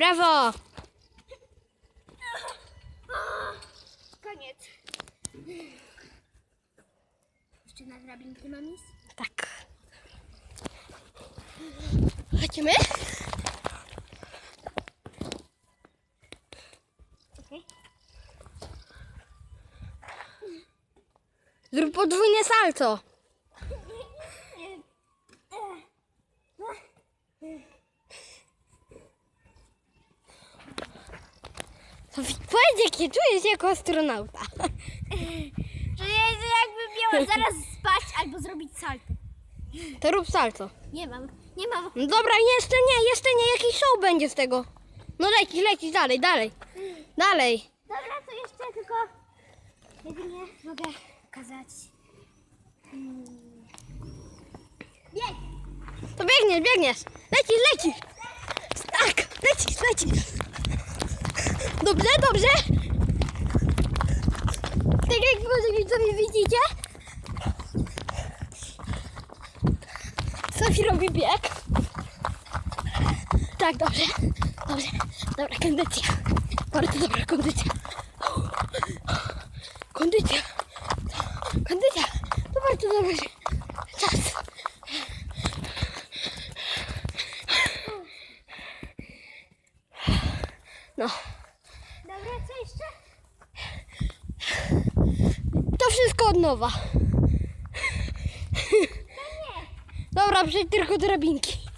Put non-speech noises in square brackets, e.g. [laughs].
Brawo! Koniec. Jeszcze na drabinkę mam iść? Tak. Chodźmy? Okej. Zrób podwójne salto. Sofii, powiedz jakie czujesz jako astronauta. [laughs] Że ja jakby miała zaraz spać albo zrobić salto. To rób salto. Nie mam, nie mam. No dobra, jeszcze nie, jeszcze nie, jakiś show będzie z tego. No lecisz, lecisz, dalej, dalej. Dalej. Dobra, to jeszcze tylko jedynie mogę pokazać. Hmm. Bieg! To biegniesz, biegniesz. Lecisz, lecisz. Tak, lecisz, lecisz. Dobrze, dobrze. Tak jak widzowie widzicie. Sofii robi bieg. Tak, dobrze. Dobrze. Dobra, kondycja. Bardzo dobra kondycja. Kondycja. Kondycja. To bardzo dobrze. Czas. No. To wszystko od nowa. No nie. Dobra, przejdź tylko drabinki.